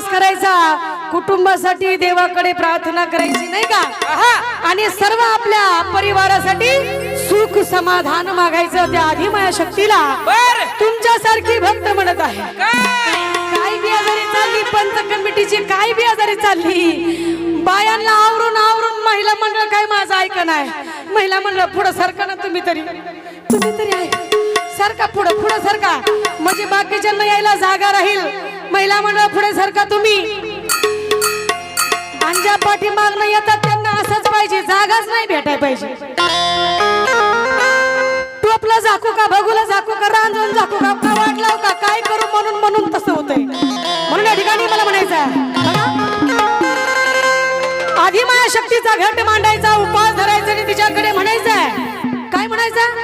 उपास करायचा. कुटुंबासाठी देवाकडे प्रार्थना करायची नाही का? आणि सर्व आपल्या परिवारासाठी सुख समाधान मागायचं त्या आधी शक्तीला बर. तुमच्यासारखी भक्त म्हणत आहे. काय? बी आजारी चालली पंच कमिटीची काय बी आजारी चालली. बायांना आवरून आवरून महिला मंडळ काय माझं ऐका नाही महिला मंडळ पुढं सरका ना तुम्ही तरी. तुम्ही तरी आहे. सरका पुढं पुढं सरका म्हणजे बाकीच्यांना यायला जागा राहील. महिला मंडळ पुढे सरका तुम्ही. आणि ज्या न येतात त्यांना असंच पाहिजे जागाच नाही भेटाय पाहिजे. टोपला झाकू का भगूला झाकू का रांजून झाकू का कवाट लाव का काय करू म्हणून म्हणून तसं होतंय. म्हणून या ठिकाणी मला म्हणायचं आहे, आधी माया शक्तीचा घट मांडायचा उपास धरायचा आणि तिच्याकडे म्हणायचं आहे. काय म्हणायचं?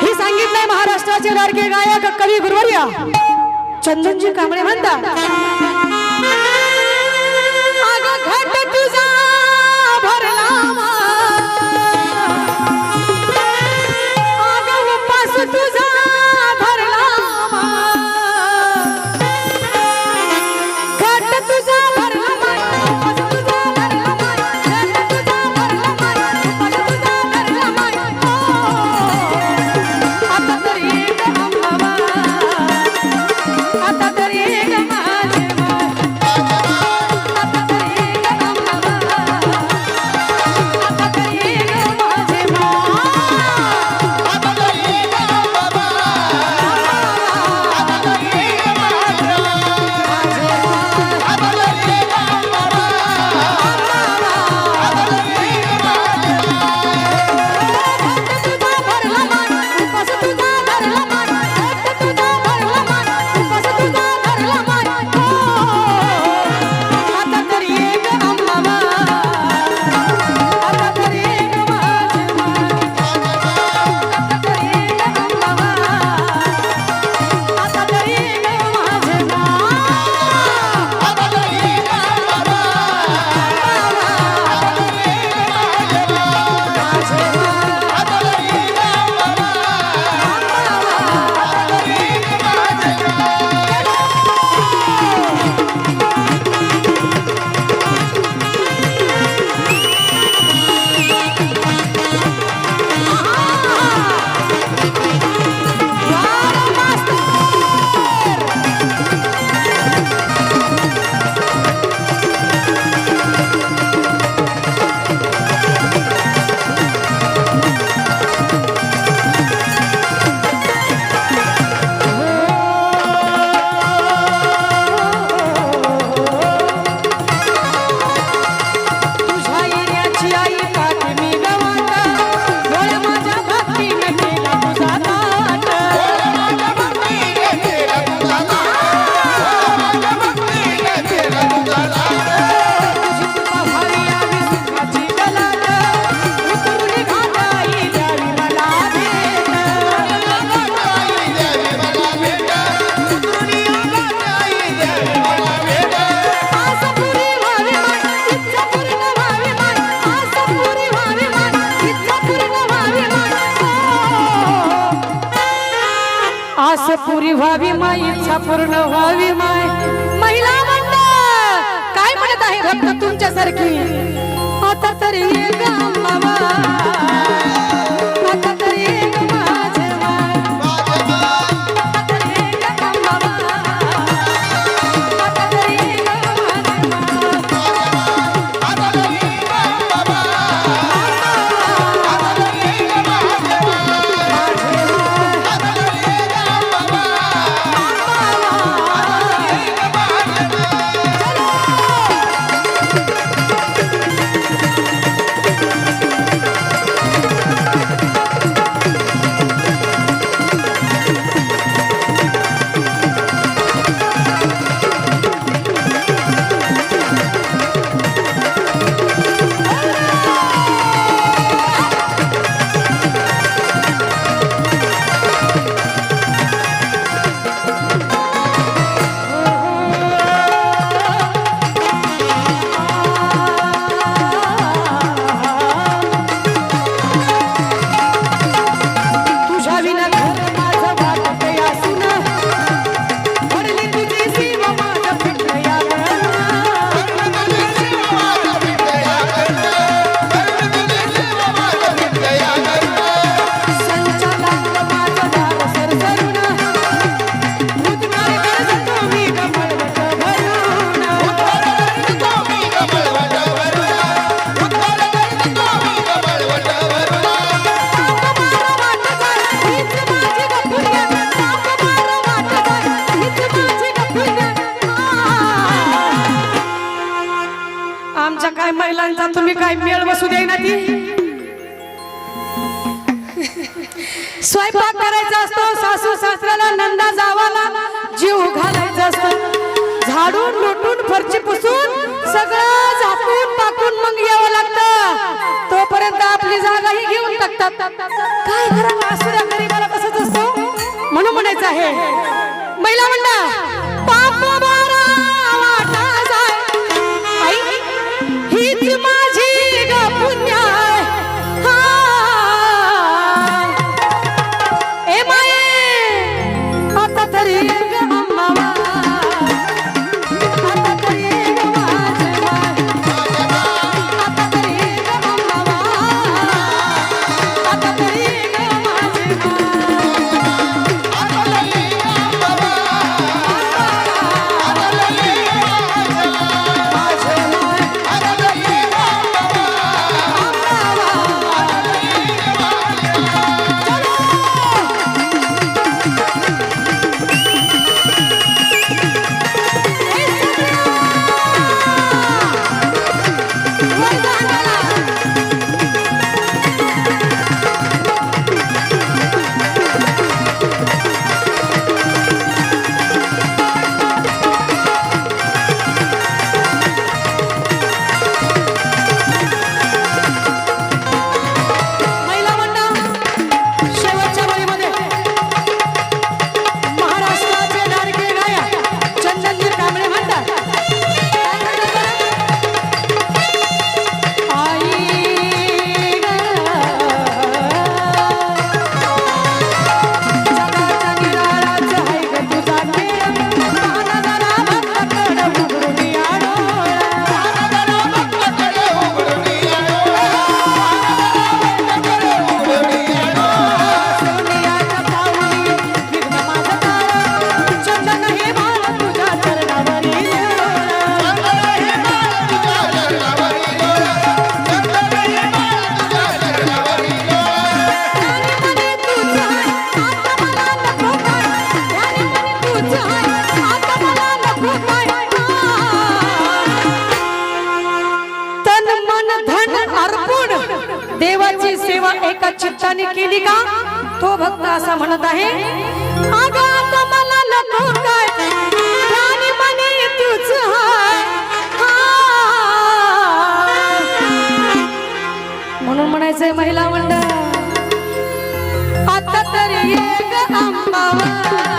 हे सांगितलंय महाराष्ट्राचे लाडके गायक कवी गुरुवर्य. चंदनजी कांबळे म्हणतात. व्हावी माय इच्छा पूर्ण व्हावी माय महिला मंडळ काय म्हणत आहे भक्त तुमच्यासारखी? आता तरी आता तुम्ही काय मेळ बसू दे ना ती? स्वयंपाक करायचा असतो सासू सासऱ्याला नंदा जावाला जीव घालायचा असतो. झाडून लुटून फरची पुसून सगळं झाकून टाकून मग यावं लागतं. तोपर्यंत आपली जागाही घेऊन टाकतात. काय खरं असू द्या घरी मला कसं असतो? म्हणून म्हणायचं आहे. का? तो भक्त असा म्हणत आहे म्हणून म्हणायचंय महिला मंडळ आता तरी एक अंबावर